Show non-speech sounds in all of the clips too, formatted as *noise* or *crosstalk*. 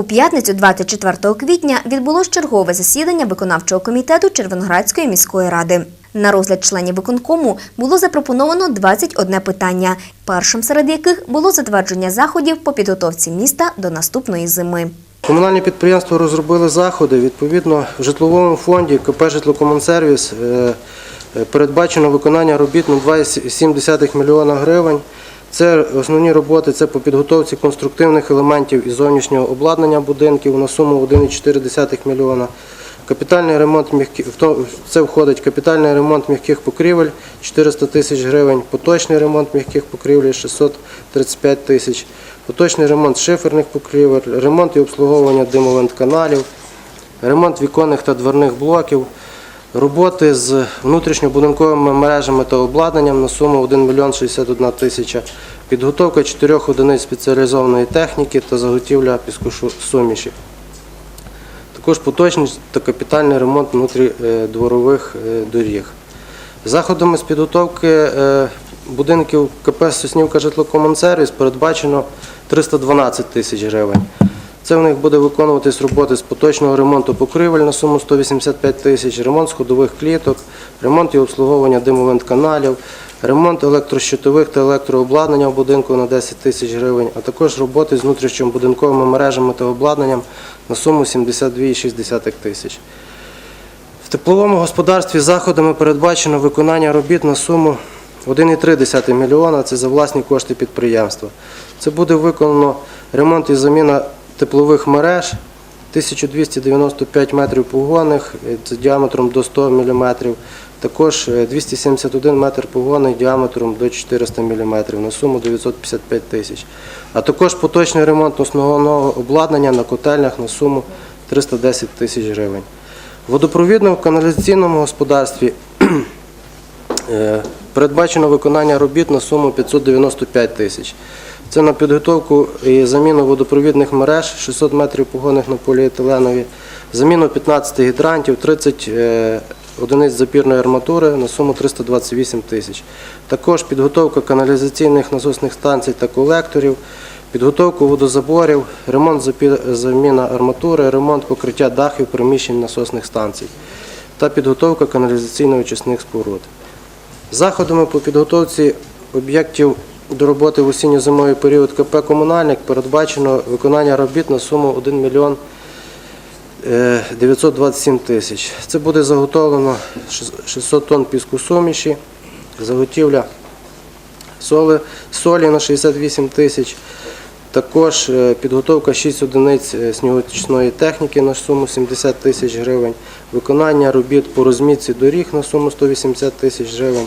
У п'ятницю, 24 квітня, відбулось чергове засідання виконавчого комітету Червоноградської міської ради. На розгляд членів виконкому було запропоновано 21 питання, першим серед яких було затвердження заходів по підготовці міста до наступної зими. Комунальні підприємства розробили заходи. Відповідно, в житловому фонді КП «Житлокомунсервіс» е, е, передбачено виконання робіт на 2,7 мільйона гривень. Це основні роботи це по підготовці конструктивних елементів і зовнішнього обладнання будинків на суму 1,4 мільйона. Капітальний ремонт м'яких це входить капітальний ремонт м'яких покрівель 400 тисяч гривень, поточний ремонт м'яких покрівель 635 тисяч, поточний ремонт шиферних покрівель, ремонт і обслуговування димовентканалів, ремонт віконних та дверних блоків, роботи з внутрішньобудинковими мережами та обладнанням на суму 1 мільйон 61 тисяча, підготовка чотирьох одиниць спеціалізованої техніки та заготівля піскосуміші. Також поточний та капітальний ремонт внутрідворових е, доріг. Заходами з підготовки е, будинків КП Соснівка житлокомунсервіс передбачено 312 тисяч гривень. Це в них буде виконуватись роботи з поточного ремонту покривель на суму 185 тисяч, ремонт сходових кліток, ремонт і обслуговування димовентканалів, ремонт електрощитових та електрообладнання в будинку на 10 тисяч гривень, а також роботи з внутрішньобудинковими мережами та обладнанням на суму 72,6 тисяч. В тепловому господарстві заходами передбачено виконання робіт на суму 1,3 мільйона, це за власні кошти підприємства. Це буде виконано ремонт і заміна теплових мереж 1295 метрів погонних е, з діаметром до 100 мм, також е, 271 метр погонний діаметром до 400 мм на суму 955 тисяч. А також поточний ремонт основного обладнання на котельнях на суму 310 тисяч гривень. Водопровідному каналізаційному господарстві *clears throat* е, передбачено виконання робіт на суму 595 тисяч. Це на підготовку і заміну водопровідних мереж 600 метрів погонних на поліетиленові, заміну 15 гідрантів, 30 е, одиниць запірної арматури на суму 328 тисяч. Також підготовка каналізаційних насосних станцій та колекторів, підготовку водозаборів, ремонт заміна арматури, ремонт покриття дахів приміщень насосних станцій та підготовка каналізаційно-очисних споруд. Заходами по підготовці об'єктів до роботи в осінньо-зимовий період КП «Комунальник» передбачено виконання робіт на суму 1 мільйон е, 927 тисяч. Це буде заготовлено 600 тонн піску суміші, заготівля солі на 68 тисяч, також е, підготовка 6 одиниць е, техніки на суму 70 тисяч гривень, виконання робіт по розмітці доріг на суму 180 тисяч гривень,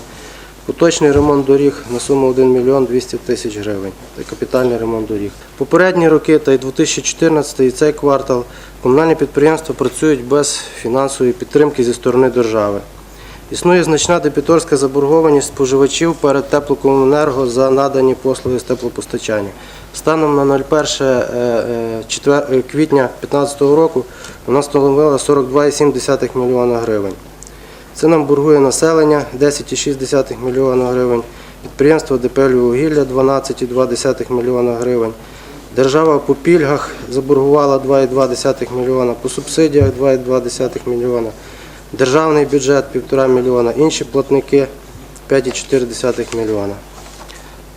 поточний ремонт доріг на суму 1 мільйон 200 тисяч гривень та капітальний ремонт доріг. Попередні роки та й 2014 і цей квартал комунальні підприємства працюють без фінансової підтримки зі сторони держави. Існує значна дебіторська заборгованість споживачів перед теплокомуненерго за надані послуги з теплопостачання. Станом на 01 е, е, е, квітня 2015 року вона становила 42,7 мільйона гривень. Це нам боргує населення 10,6 мільйона гривень, підприємство ДП «Львіввугілля» 12,2 мільйона гривень. Держава по пільгах заборгувала 2,2 мільйона, по субсидіях 2,2 мільйона. Державний бюджет 1,5 мільйона, інші платники 5,4 мільйона.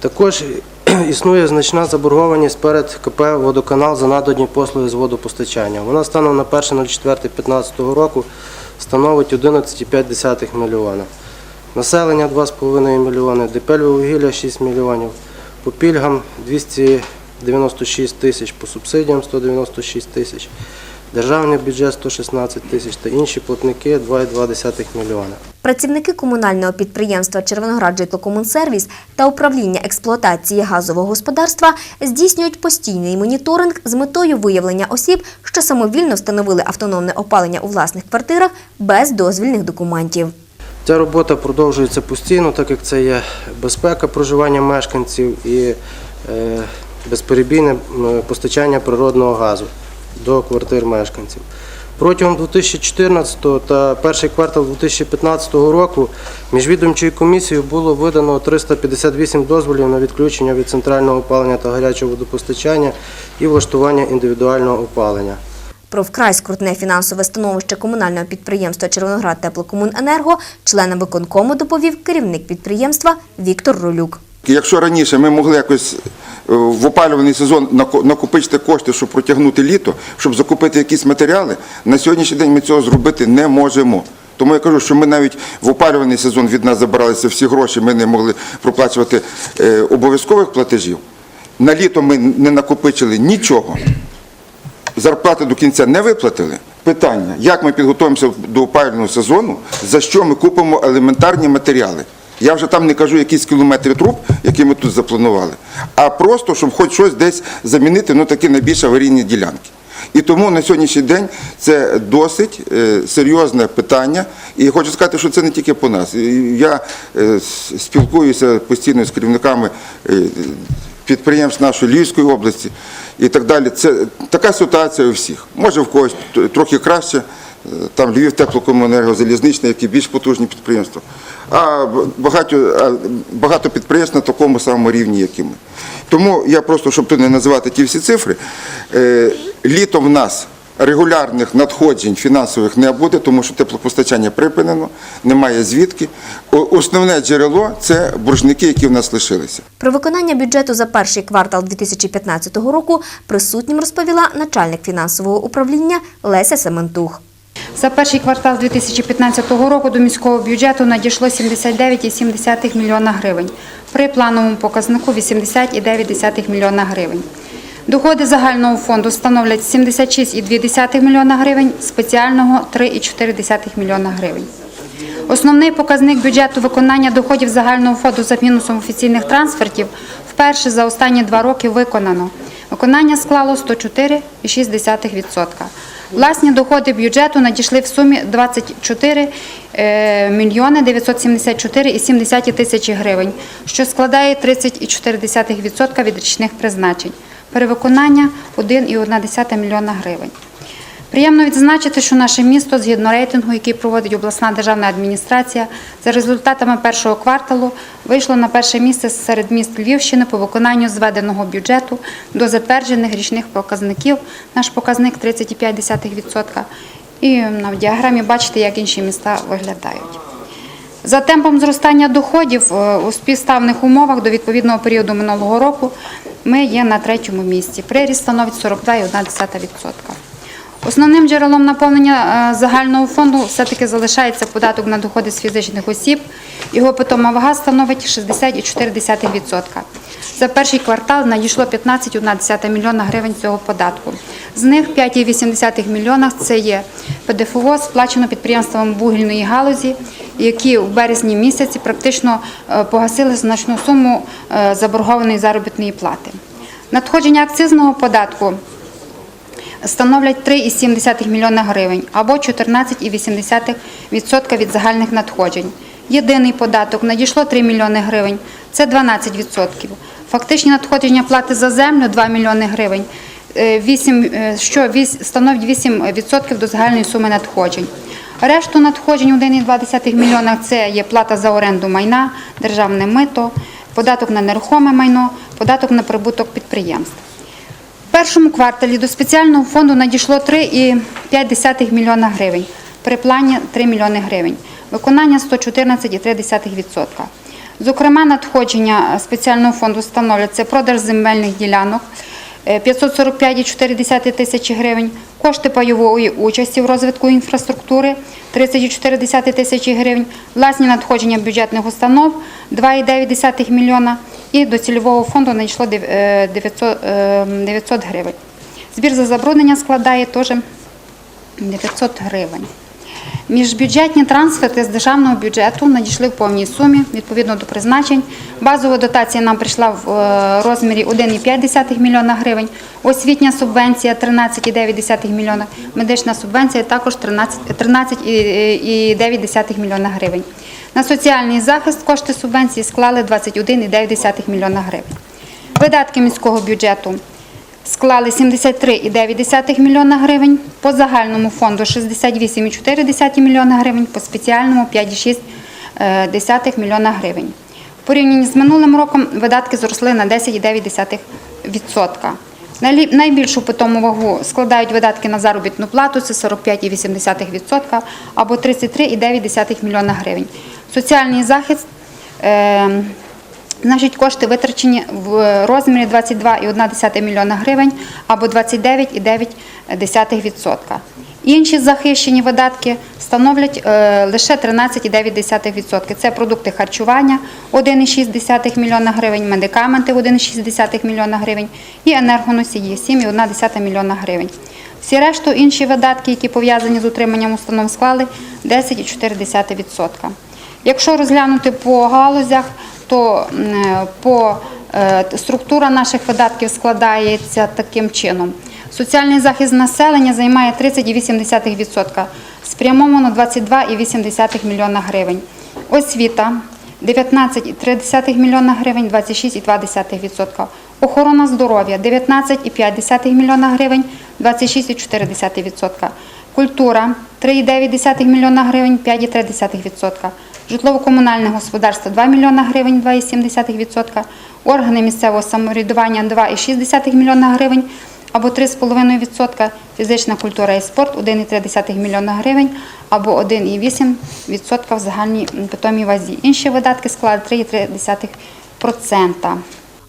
Також *clears throat* існує значна заборгованість перед КП «Водоканал» за надані послуги з водопостачання. Вона станом на 1.04.15 року становить 11,5 мільйона. Населення 2,5 мільйони, ДП «Львіввугілля» 6 мільйонів, по пільгам 296 тисяч, по субсидіям 196 тисяч, державний бюджет 116 тисяч та інші платники 2,2 мільйона. Працівники комунального підприємства Червоноград Житлокомунсервіс та управління експлуатації газового господарства здійснюють постійний моніторинг з метою виявлення осіб, що самовільно встановили автономне опалення у власних квартирах без дозвільних документів. Ця робота продовжується постійно, так як це є безпека проживання мешканців і е, безперебійне постачання природного газу до квартир мешканців. Протягом 2014 та перший квартал 2015 року міжвідомчою комісією було видано 358 дозволів на відключення від центрального опалення та гарячого водопостачання і влаштування індивідуального опалення. Про вкрай скрутне фінансове становище комунального підприємства Червоноград Теплокомуненерго членам виконкому доповів керівник підприємства Віктор Ролюк. Якщо раніше ми могли якось в опалювальний сезон нако- накопичити кошти, щоб протягнути літо, щоб закупити якісь матеріали, на сьогоднішній день ми цього зробити не можемо. Тому я кажу, що ми навіть в опалювальний сезон від нас забиралися всі гроші, ми не могли проплачувати е, обов'язкових платежів. На літо ми не накопичили нічого. Зарплати до кінця не виплатили. Питання, як ми підготуємося до опалювального сезону, за що ми купимо елементарні матеріали. Я вже там не кажу якісь кілометри труб, які ми тут запланували, а просто, щоб хоч щось десь замінити, ну такі найбільш аварійні ділянки. І тому на сьогоднішній день це досить е, серйозне питання. І хочу сказати, що це не тільки по нас. Я е, спілкуюся постійно з керівниками е, підприємств нашої Львівської області і так далі. Це така ситуація у всіх. Може в когось трохи краще. Там Львів теплокомуненерго, залізничне, які більш потужні підприємства. А багато, багато підприємств на такому самому рівні, як і ми. Тому я просто, щоб тут не називати ті всі цифри, е, літом в нас регулярних надходжень фінансових не буде, тому що теплопостачання припинено, немає звідки. Основне джерело це боржники, які в нас лишилися. Про виконання бюджету за перший квартал 2015 року присутнім розповіла начальник фінансового управління Леся Сементух. За перший квартал 2015 року до міського бюджету надійшло 79,7 мільйона гривень. При плановому показнику 80,9 мільйона гривень. Доходи загального фонду становлять 76,2 мільйона гривень, спеціального 3,4 мільйона гривень. Основний показник бюджету виконання доходів загального фонду за мінусом офіційних трансфертів вперше за останні два роки виконано. Виконання склало 104,6%. Власні доходи бюджету надійшли в сумі 24 е, мільйони 974,7 тисячі гривень, що складає 30,4% від річних призначень. Перевиконання 1,1 мільйона гривень. Приємно відзначити, що наше місто, згідно рейтингу, який проводить обласна державна адміністрація, за результатами першого кварталу вийшло на перше місце серед міст Львівщини по виконанню зведеного бюджету до затверджених річних показників. Наш показник 30,5%. І на діаграмі бачите, як інші міста виглядають. За темпом зростання доходів е, у співставних умовах до відповідного періоду минулого року ми є на третьому місці. Приріст становить 42,1%. Основним джерелом наповнення е, загального фонду все-таки залишається податок на доходи з фізичних осіб. Його питома вага становить 60,4%. За перший квартал надійшло 15,1 мільйона гривень цього податку. З них 5,8 мільйона – це є ПДФО, сплачено підприємствам вугільної галузі, які в березні місяці практично е, погасили значну суму е, заборгованої заробітної плати. Надходження акцизного податку становлять 3,7 мільйона гривень або 14,8% від загальних надходжень. Єдиний податок надійшло 3 мільйони гривень, це 12%. Фактичні надходження плати за землю 2 мільйони гривень, е, 8, е, що становить 8% до загальної суми надходжень. Решту надходжень у 1,2 мільйона це є плата за оренду майна, державне мито, податок на нерухоме майно, податок на прибуток підприємств. Першому кварталі до спеціального фонду надійшло 3,5 мільйона гривень. При плані 3 мільйони гривень. Виконання 114,3%. Зокрема, надходження спеціального фонду становляться продаж земельних ділянок е, 545,4 тисячі гривень, кошти пайової участі в розвитку інфраструктури 30,4 тисячі гривень, власні надходження бюджетних установ 2,9 мільйона і до цільового фонду надійшло е, 900, е, 900 гривень. Збір за забруднення складає теж 900 гривень. Міжбюджетні трансферти з державного бюджету надійшли в повній сумі відповідно до призначень. Базова дотація нам прийшла в е, розмірі 1,5 мільйона гривень. Освітня субвенція 13,9 мільйона. Медична субвенція також 13,9 мільйона гривень. На соціальний захист кошти субвенції склали 21,9 мільйона гривень. Видатки міського бюджету склали 73,9 мільйона гривень, по загальному фонду 68,4 мільйона гривень, по спеціальному 5,6 мільйона гривень. В порівнянні з минулим роком видатки зросли на 10,9%. Найлі- Найбільшу питому вагу складають видатки на заробітну плату, це 45,8% або 33,9 мільйона гривень. Соціальний захист е, Значить, кошти витрачені в розмірі 22,1 мільйона гривень або 29,9%. Інші захищені видатки становлять е, лише 13,9%. Це продукти харчування 1,6 мільйона гривень, медикаменти 1,6 мільйона гривень і енергоносії 7,1 мільйона гривень. Всі решту інші видатки, які пов'язані з утриманням установ, склали 10,4%. Якщо розглянути по галузях, то е, по е, структура наших видатків складається таким чином. Соціальний захист населення займає 30,8%, спрямовано 22,8 мільйона гривень. Освіта 19,3 мільйона гривень, 26,2%. Охорона здоров'я 19,5 мільйона гривень, 26,4%. Культура 3,9 мільйона гривень, 5,3%. Житлово-комунальне господарство 2 мільйона гривень, 2,7%. Органи місцевого самоврядування 2,6 мільйона гривень або 3,5%. Фізична культура і спорт 1,3 мільйона гривень або 1,8% в загальній питомій вазі. Інші видатки склали 3,3%.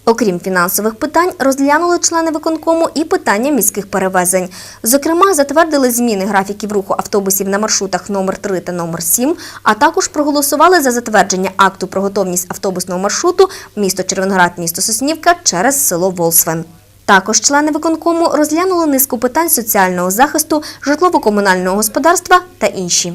Окрім фінансових питань, розглянули члени виконкому і питання міських перевезень. Зокрема, затвердили зміни графіків руху автобусів на маршрутах номер 3 та номер 7, а також проголосували за затвердження акту про готовність автобусного маршруту місто Червоноград, місто Соснівка через село Волсвен. Також члени виконкому розглянули низку питань соціального захисту, житлово-комунального господарства та інші.